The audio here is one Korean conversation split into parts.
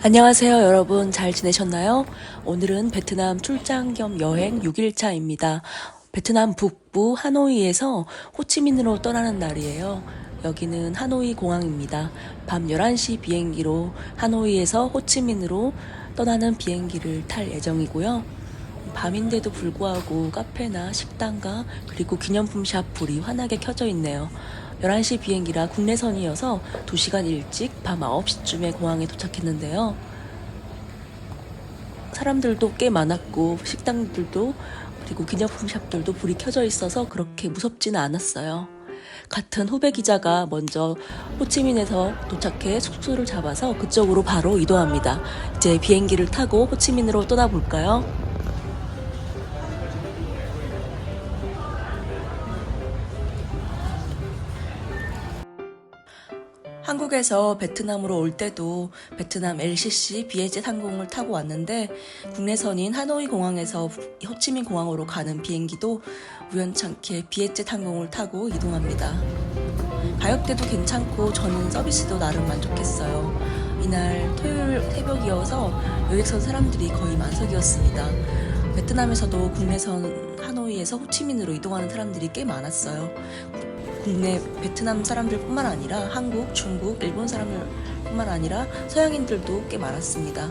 안녕하세요, 여러분. 잘 지내셨나요? 오늘은 베트남 출장 겸 여행 6일차입니다. 베트남 북부 하노이에서 호치민으로 떠나는 날이에요. 여기는 하노이 공항입니다. 밤 11시 비행기로 하노이에서 호치민으로 떠나는 비행기를 탈 예정이고요. 밤인데도 불구하고 카페나 식당과 그리고 기념품 샵 불이 환하게 켜져 있네요. 11시 비행기라 국내선이어서 2시간 일찍 밤 9시쯤에 공항에 도착했는데요. 사람들도 꽤 많았고 식당들도 그리고 기념품 샵들도 불이 켜져 있어서 그렇게 무섭지는 않았어요. 같은 후배 기자가 먼저 호치민에서 도착해 숙소를 잡아서 그쪽으로 바로 이동합니다. 이제 비행기를 타고 호치민으로 떠나볼까요? 한국에서 베트남으로 올 때도 베트남 LCC 비에젯 항공을 타고 왔는데 국내선인 하노이 공항에서 호치민 공항으로 가는 비행기도 우연찮게 비에젯 항공을 타고 이동합니다. 가격대도 괜찮고 저는 서비스도 나름 만족했어요. 이날 토요일 새벽이어서 여객선 사람들이 거의 만석이었습니다. 베트남에서도 국내선 하노이에서 호치민으로 이동하는 사람들이 꽤 많았어요. 국내 베트남 사람들뿐만 아니라 한국, 중국, 일본 사람들뿐만 아니라 서양인들도 꽤 많았습니다.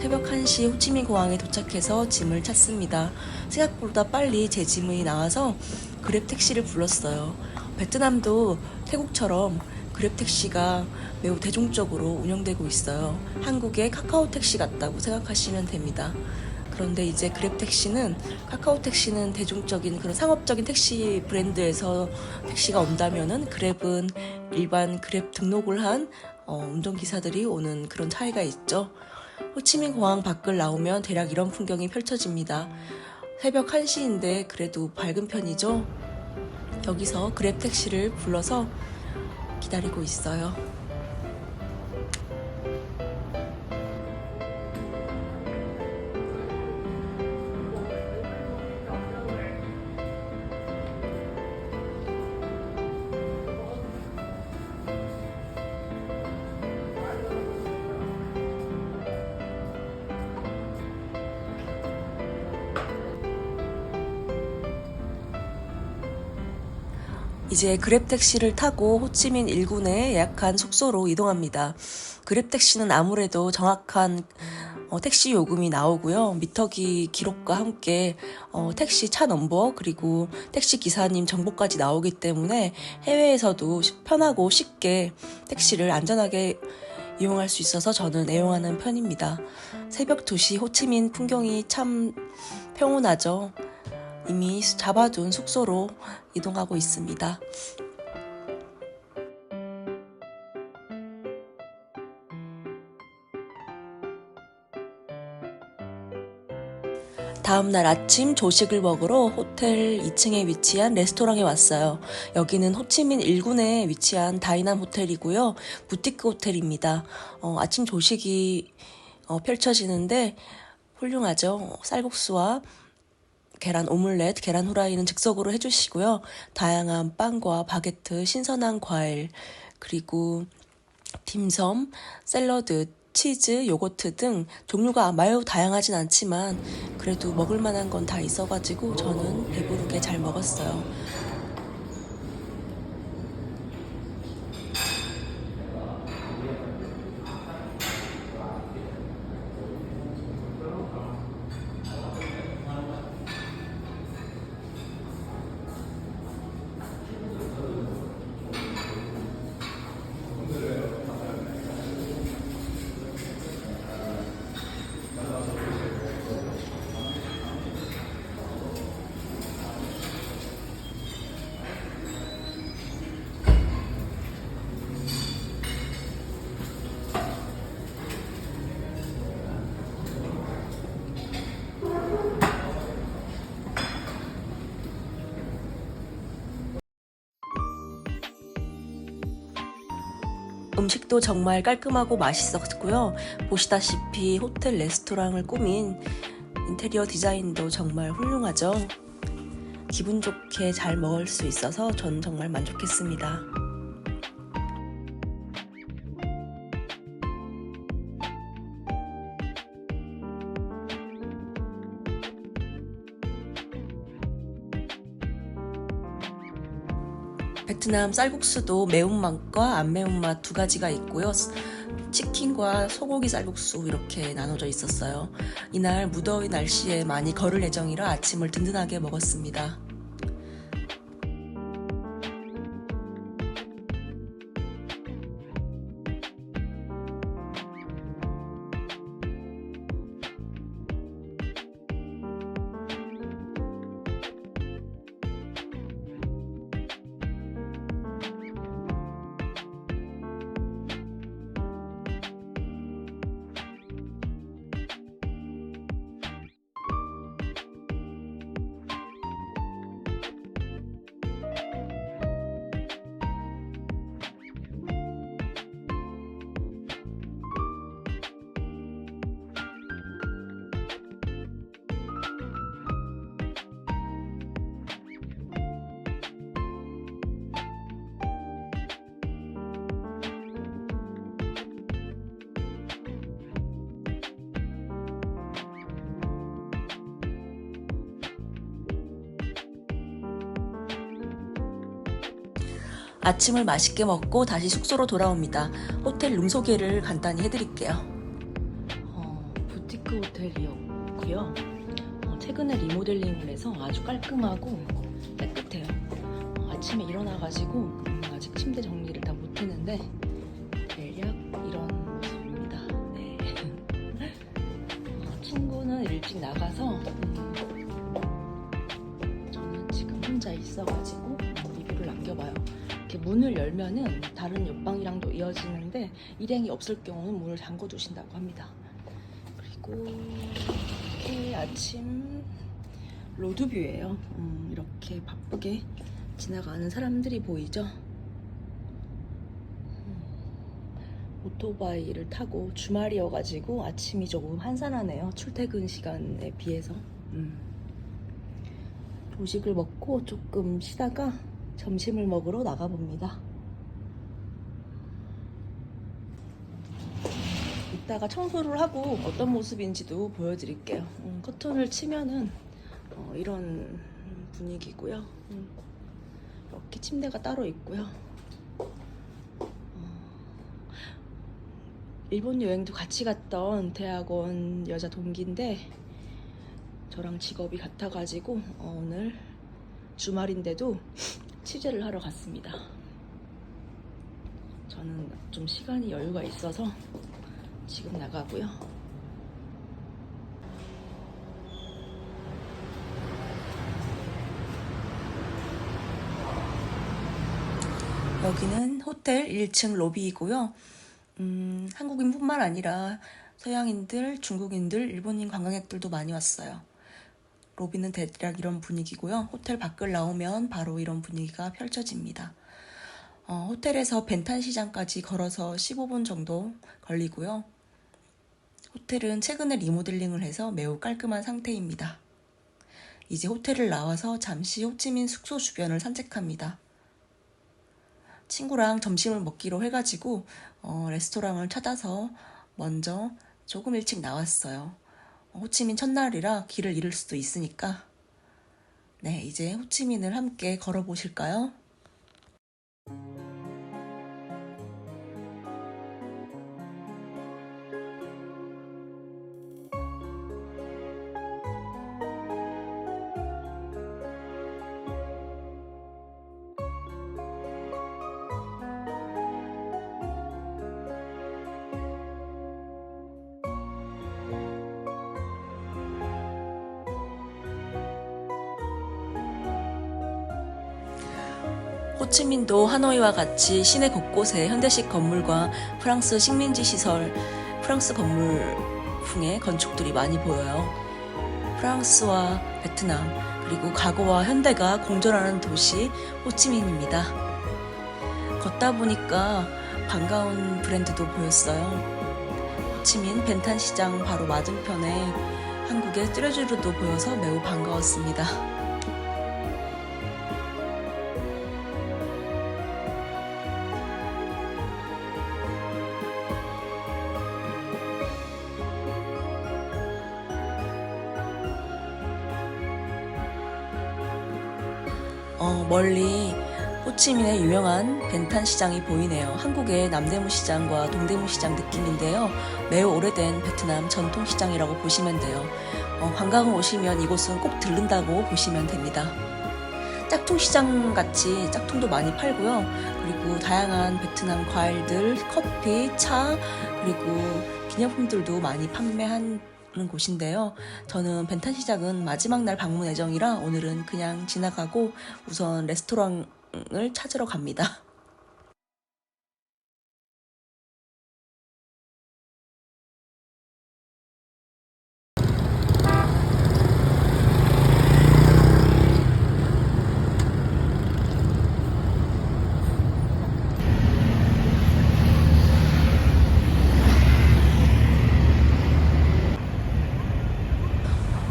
새벽 1시 호치민 공항에 도착해서 짐을 찾습니다. 생각보다 빨리 제 짐이 나와서 그랩 택시를 불렀어요. 베트남도 태국처럼 그랩 택시가 매우 대중적으로 운영되고 있어요. 한국의 카카오 택시 같다고 생각하시면 됩니다. 그런데 이제 그랩 택시는 카카오 택시는 대중적인 그런 상업적인 택시 브랜드에서 택시가 온다면은 그랩은 일반 그랩 등록을 한 어, 운전기사들이 오는 그런 차이가 있죠. 호치민 공항 밖을 나오면 대략 이런 풍경이 펼쳐집니다. 새벽 1시인데 그래도 밝은 편이죠. 여기서 그랩 택시를 불러서 기다리고 있어요. 이제 그랩 택시를 타고 호치민 1군에 예약한 숙소로 이동합니다. 그랩 택시는 아무래도 정확한 어, 택시 요금이 나오고요. 미터기 기록과 함께 어, 택시 차 넘버 그리고 택시 기사님 정보까지 나오기 때문에 해외에서도 시- 편하고 쉽게 택시를 안전하게 이용할 수 있어서 저는 애용하는 편입니다. 새벽 2시 호치민 풍경이 참 평온하죠. 이미 잡아둔 숙소로 이동하고 있습니다. 다음날 아침 조식을 먹으러 호텔 2층에 위치한 레스토랑에 왔어요. 여기는 호치민 1군에 위치한 다이남 호텔이고요. 부티크 호텔입니다. 어, 아침 조식이 어, 펼쳐지는데 훌륭하죠. 쌀국수와 계란 오믈렛, 계란 후라이는 즉석으로 해주시고요. 다양한 빵과 바게트, 신선한 과일, 그리고 딤섬, 샐러드, 치즈, 요거트 등 종류가 매우 다양하진 않지만 그래도 먹을 만한 건 다 있어가지고 저는 배부르게 잘 먹었어요. 음식도 정말 깔끔하고 맛있었고요. 보시다시피 호텔 레스토랑을 꾸민 인테리어 디자인도 정말 훌륭하죠. 기분 좋게 잘 먹을 수 있어서 전 정말 만족했습니다. 베트남 쌀국수도 매운맛과 안 매운맛 두 가지가 있고요. 치킨과 소고기 쌀국수 이렇게 나눠져 있었어요. 이날 무더위 날씨에 많이 걸을 예정이라 아침을 든든하게 먹었습니다. 아침을 맛있게 먹고 다시 숙소로 돌아옵니다. 호텔 룸 소개를 간단히 해드릴게요. 어, 부티크 호텔이었고요. 어, 최근에 리모델링을 해서 아주 깔끔하고 깨끗해요. 어, 아침에 일어나가지고 음, 아직 침대 정리를 다 못했는데 대략 이런 모습입니다. 네. 어, 친구는 일찍 나가서 음, 저는 지금 혼자 있어가지고 어, 리뷰를 남겨봐요. 이렇게 문을 열면은 다른 옆방이랑도 이어지는데 일행이 없을 경우는 문을 잠궈 두신다고 합니다. 그리고 이렇게 아침 로드뷰예요. 음, 이렇게 바쁘게 지나가는 사람들이 보이죠? 음, 오토바이를 타고 주말이어가지고 아침이 조금 한산하네요. 출퇴근 시간에 비해서. 음. 도식을 먹고 조금 쉬다가 점심을 먹으러 나가봅니다. 이따가 청소를 하고 어떤 모습인지도 보여드릴게요. 음, 커튼을 치면은 어, 이런 분위기고요. 음, 이렇게 침대가 따로 있고요. 어, 일본 여행도 같이 갔던 대학원 여자 동기인데 저랑 직업이 같아가지고 어, 오늘 주말인데도 취재를 하러 갔습니다. 저는 좀 시간이 여유가 있어서 지금 나가고요. 여기는 호텔 1층 로비이고요. 음, 한국인뿐만 아니라 서양인들, 중국인들, 일본인 관광객들도 많이 왔어요. 로비는 대략 이런 분위기고요. 호텔 밖을 나오면 바로 이런 분위기가 펼쳐집니다. 어, 호텔에서 벤탄 시장까지 걸어서 15분 정도 걸리고요. 호텔은 최근에 리모델링을 해서 매우 깔끔한 상태입니다. 이제 호텔을 나와서 잠시 호치민 숙소 주변을 산책합니다. 친구랑 점심을 먹기로 해가지고 어, 레스토랑을 찾아서 먼저 조금 일찍 나왔어요. 호치민 첫날이라 길을 잃을 수도 있으니까. 네, 이제 호치민을 함께 걸어보실까요? 호치민도 하노이와 같이 시내 곳곳에 현대식 건물과 프랑스 식민지 시설, 프랑스 건물풍의 건축들이 많이 보여요. 프랑스와 베트남, 그리고 과거와 현대가 공존하는 도시 호치민입니다. 걷다 보니까 반가운 브랜드도 보였어요. 호치민 벤탄 시장 바로 맞은편에 한국의 뚜레쥬르도 보여서 매우 반가웠습니다. 멀리 호- 호치민의 유명한 벤탄 시장이 보이네요. 한국의 남대문 시장과 동대문 시장 느낌인데요. 매우 오래된 베트남 전통 시장이라고 보시면 돼요. 어, 관광 오시면 이곳은 꼭 들른다고 보시면 됩니다. 짝퉁 시장 같이 짝퉁도 많이 팔고요. 그리고 다양한 베트남 과일들, 커피, 차, 그리고 기념품들도 많이 판매하는 곳인데요. 저는 벤탄 시장은 마지막 날 방문 예정이라 오늘은 그냥 지나가고 우선 레스토랑을 찾으러 갑니다.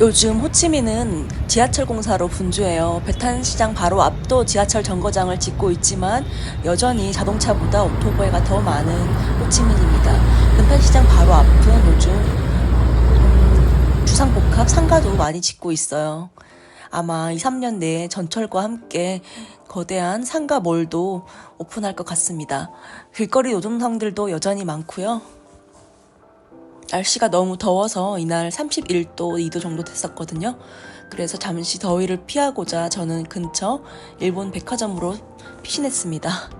요즘 호치민은 지하철 공사로 분주해요. 베탄 시장 바로 앞도 지하철 정거장을 짓고 있지만 여전히 자동차보다 오토바이가 더 많은 호치민입니다. 베탄 시장 바로 앞은 요즘 음, 주상복합 상가도 많이 짓고 있어요. 아마 2, 3년 내에 전철과 함께 거대한 상가 몰도 오픈할 것 같습니다. 길거리 노점상들도 여전히 많고요. 날씨가 너무 더워서 이날 31도, 2도 정도 됐었거든요. 그래서 잠시 더위를 피하고자 저는 근처 일본 백화점으로 피신했습니다.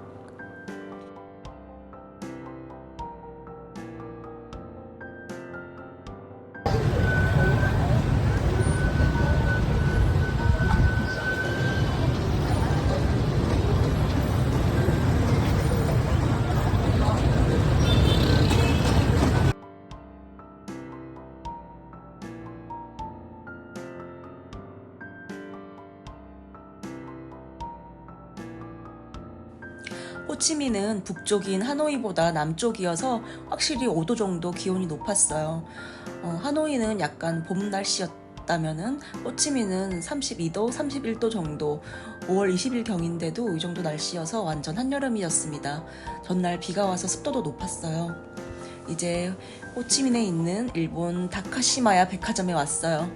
북쪽인 하노이보다 남쪽이어서 확실히 5도 정도 기온이 높았어요. 어, 하노이는 약간 봄 날씨였다면은 호치민은 32도, 31도 정도 5월 20일 경인데도 이 정도 날씨여서 완전 한여름이었습니다. 전날 비가 와서 습도도 높았어요. 이제 호치민에 있는 일본 다카시마야 백화점에 왔어요.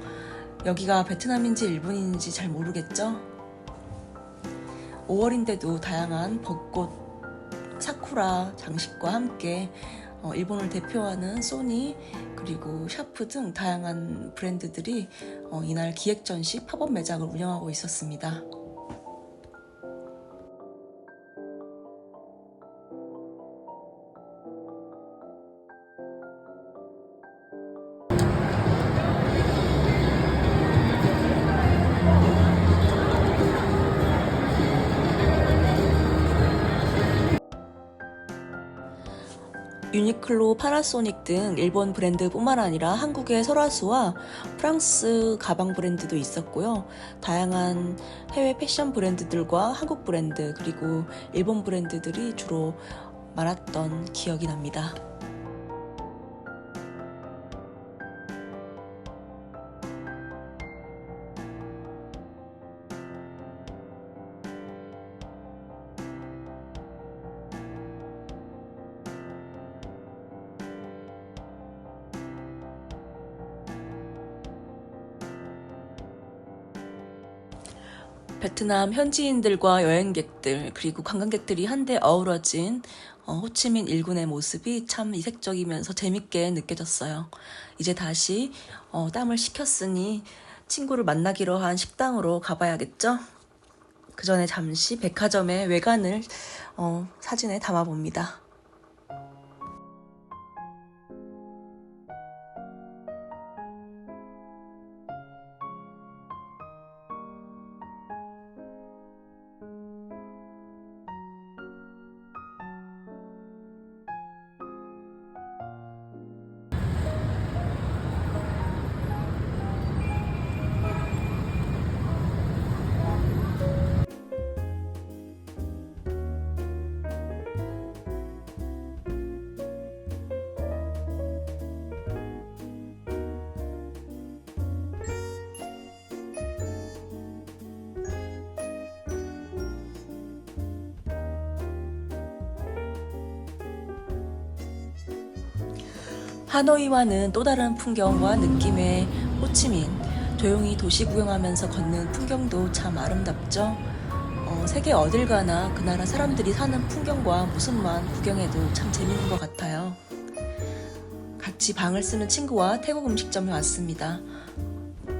여기가 베트남인지 일본인지 잘 모르겠죠? 5월인데도 다양한 벚꽃, 사쿠라 장식과 함께 어, 일본을 대표하는 소니 그리고 샤프 등 다양한 브랜드들이 어, 이날 기획 전시 팝업 매장을 운영하고 있었습니다. 유니클로, 파나소닉 등 일본 브랜드뿐만 아니라 한국의 설화수와 프랑스 가방 브랜드도 있었고요. 다양한 해외 패션 브랜드들과 한국 브랜드 그리고 일본 브랜드들이 주로 많았던 기억이 납니다. 베트남 현지인들과 여행객들 그리고 관광객들이 한데 어우러진 어, 호치민 일군의 모습이 참 이색적이면서 재밌게 느껴졌어요. 이제 다시 어, 땀을 식혔으니 친구를 만나기로 한 식당으로 가봐야겠죠? 그 전에 잠시 백화점의 외관을 어, 사진에 담아봅니다. 하노이와는 또 다른 풍경과 느낌의 호치민. 조용히 도시 구경하면서 걷는 풍경도 참 아름답죠. 어, 어, 세계 어딜 가나 그 나라 사람들이 사는 풍경과 모습만 구경해도 참 재밌는 것 같아요. 같이 방을 쓰는 친구와 태국 음식점에 왔습니다.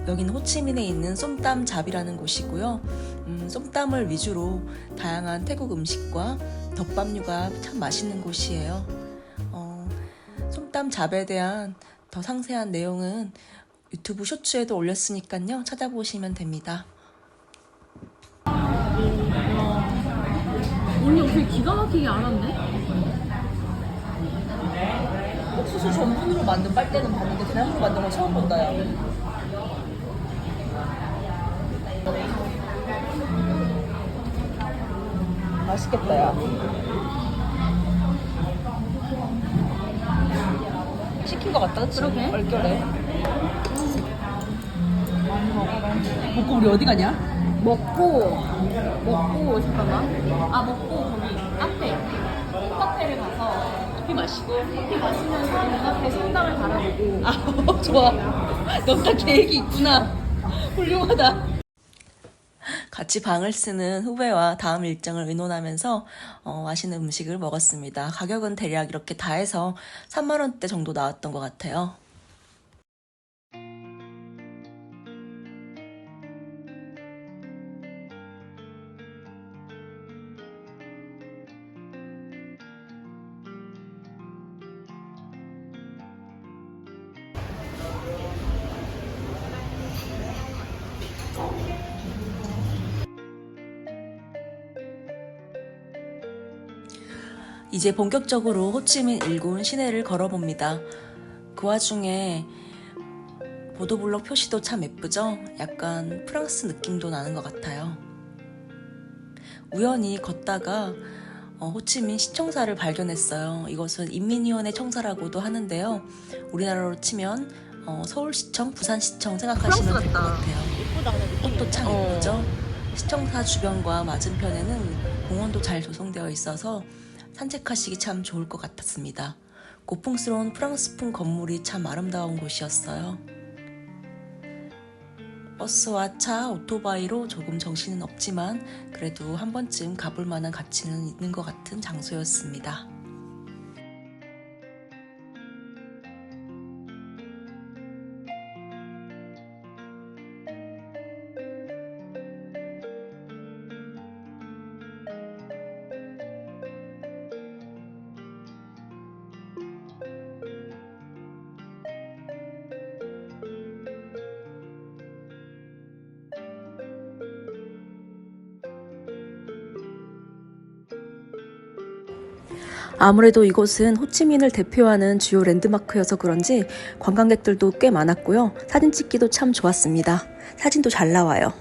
여기는 호치민에 있는 쏨땀 잡이라는 곳이고요. 음, 쏨땀을 위주로 다양한 태국 음식과 덮밥류가 참 맛있는 곳이에요. 어, 쏨땀 잡에 대한 더 상세한 내용은 유튜브 쇼츠에도 올렸으니까요. 찾아보시면 됩니다. 언니 어떻게 기가 막히게 알았네? 옥수수 전분으로 만든 빨대는 봤는데 그냥으로 만든 건 처음 본다 야. 맛있겠다 야. 것 같다 그치? 그러게. 얼결에. 먹고 우리 어디 가냐? 먹고 먹고 잠깐만 아 먹고 거기 카페 카페를 가서 커피 마시고 커피 마시면서 눈앞에 성당을 바라보고 아 좋아. 넌 다 계획이 있구나. 훌륭하다. 같이 방을 쓰는 후배와 다음 일정을 의논하면서 어, 맛있는 음식을 먹었습니다. 가격은 대략 이렇게 다 해서 3만 원대 정도 나왔던 것 같아요. 이제 본격적으로 호치민 일군 시내를 걸어봅니다. 그 와중에 보도블록 표시도 참 예쁘죠? 약간 프랑스 느낌도 나는 것 같아요. 우연히 걷다가 어, 호치민 시청사를 발견했어요. 이것은 인민위원회 청사라고도 하는데요. 우리나라로 치면 어, 서울시청, 부산시청 생각하시면 될 것. 같아요. 꽃도 참 어. 예쁘죠? 시청사 주변과 맞은편에는 공원도 잘 조성되어 있어서 산책하시기 참 좋을 것 같았습니다. 고풍스러운 프랑스풍 건물이 참 아름다운 곳이었어요. 버스와 차, 오토바이로 조금 정신은 없지만 그래도 한 번쯤 가볼 만한 가치는 있는 것 같은 장소였습니다. 아무래도 이곳은 호치민을 대표하는 주요 랜드마크여서 그런지 관광객들도 꽤 많았고요. 사진 찍기도 참 좋았습니다. 사진도 잘 나와요.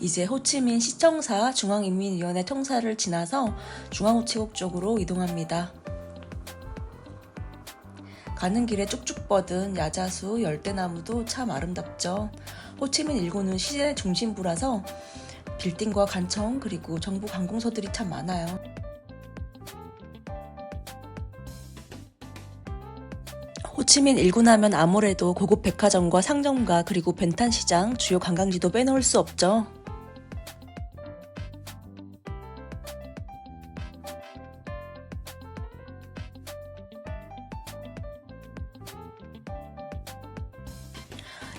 이제 호치민 시청사 중앙인민위원회 청사를 지나서 중앙우체국 쪽으로 이동합니다. 가는 길에 쭉쭉 뻗은 야자수, 열대나무도 참 아름답죠. 호치민 일구는 시내 중심부라서 빌딩과 간청 그리고 정부 관공서들이 참 많아요. 호치민 일군 하면 아무래도 고급 백화점과 상점가 그리고 벤탄 시장 주요 관광지도 빼놓을 수 없죠.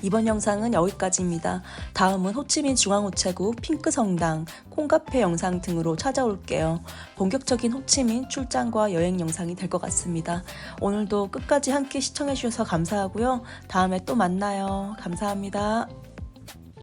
이번 영상은 여기까지입니다. 다음은 호치민 중앙우체국 핑크성당, 콩카페 영상 등으로 찾아올게요. 본격적인 호치민 출장과 여행 영상이 될 것 같습니다. 오늘도 끝까지 함께 시청해주셔서 감사하고요. 다음에 또 만나요. 감사합니다.